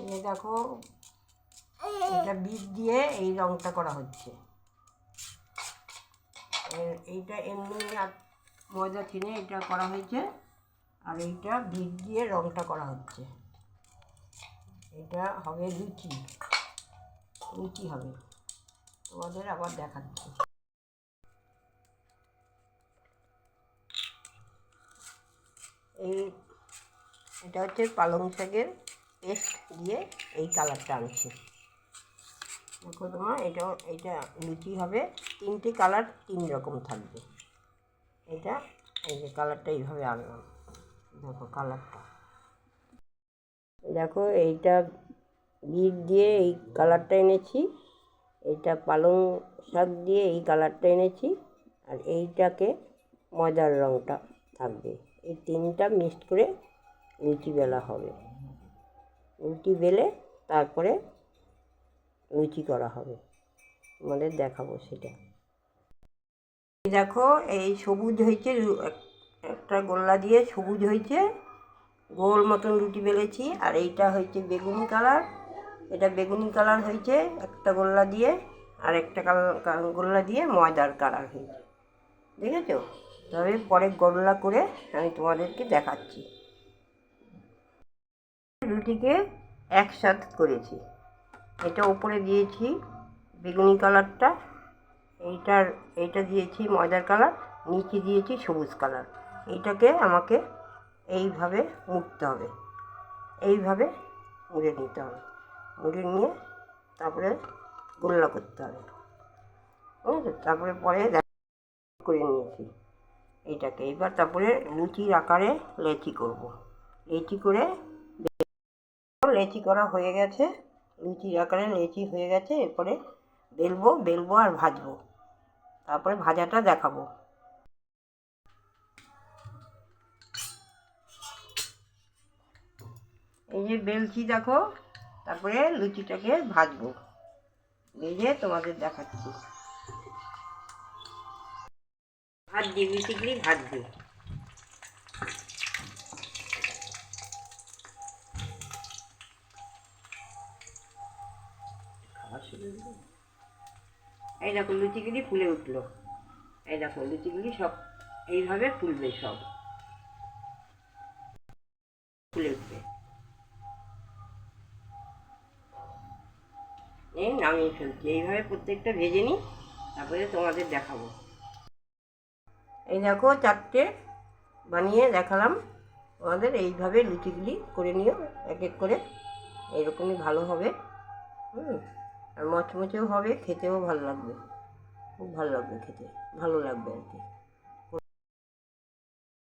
এই দেখো, এটা বিট দিয়ে এই রংটা করা হচ্ছে। এইটা এমনি ময়দা চিনে এটা করা হয়েছে, আর এইটা বিট দিয়ে রংটা করা হচ্ছে। এটা হবে লুচি লুচি হবে। তোমাদের আবার দেখাচ্ছি। এই, এটা হচ্ছে পালং শাকের পেস্ট দিয়ে এই কালারটা আনছি। দেখো তোমার এটা এটা লুচি হবে, তিনটে কালার তিন রকম থাকবে। এটা, এই যে কালারটা এইভাবে আনলাম। দেখো কালারটা। দেখো এইটা বিট দিয়ে এই কালারটা এনেছি, এইটা পালং শাক দিয়ে এই কালারটা এনেছি, আর এইটাকে ময়দার রঙটা থাকবে। এই তিনটা মিক্সড করে লুচি বেলা হবে। লুচি বেলে তারপরে লুচি করা হবে। আমাদের দেখাবো সেটা। দেখো, এই সবুজ হয়েছে এক- একটা গোল্লা দিয়ে সবুজ হয়েছে। গোল মতন রুটি বেলেছি, আর এইটা হয়েছে বেগুনি কালার। এটা বেগুনি কালার হয়েছে, একটা গোল্লা দিয়ে, আর একটা কালার গোল্লা দিয়ে ময়দার কালার হয়েছে। দেখেছ? তবে পরে গোল্লা করে আমি তোমাদেরকে দেখাচ্ছি। রুটিকে একসাথে করেছি। এটা উপরে দিয়েছি বেগুনি কালারটা, এইটার, এইটা দিয়েছি ময়দার কালার, নিচে দিয়েছি সবুজ কালার। এইটাকে আমাকে এইভাবে মুড়তে হবে। এইভাবে মুড়ে নিতে হবে। মুড়ে নিয়ে তারপরে গোল্লা করতে হবে। বুঝেছ তারপরে পরে করে নিয়েছি এইটাকে। এবার তারপরে লুচির আকারে লেচি করব। লেচি করে লেচি করা হয়ে গেছে। লুচির আকারে লেচি হয়ে গেছে। এরপরে বেলবো বেলবো আর ভাজবো। তারপরে ভাজাটা দেখাবো। এই যে বেলছি দেখো, তারপরে লুচিটাকে ভাজবো। ভেজে তোমাদের দেখাচ্ছি। ভাজছি লুচিগুলি ভাজছি এই দেখো লুচিগুলি ফুলে উঠল। এই দেখো লুচিগুলি সব এইভাবে ফুলবে সব। ফুলে উঠবে। এই নামিয়ে ফেলছি। এইভাবে প্রত্যেকটা ভেজে নিই, তারপরে তোমাদের দেখাবো। এই দেখো চারটে বানিয়ে দেখালাম। তোমাদের এইভাবে লুচিগুলি করে নিও, এক এক করে। এইরকমই ভালো হবে। হুম। আর মচমচেও হবে খেতেও ভালো লাগবে। খুব ভালো লাগবে খেতে ভালো লাগবে আর কি।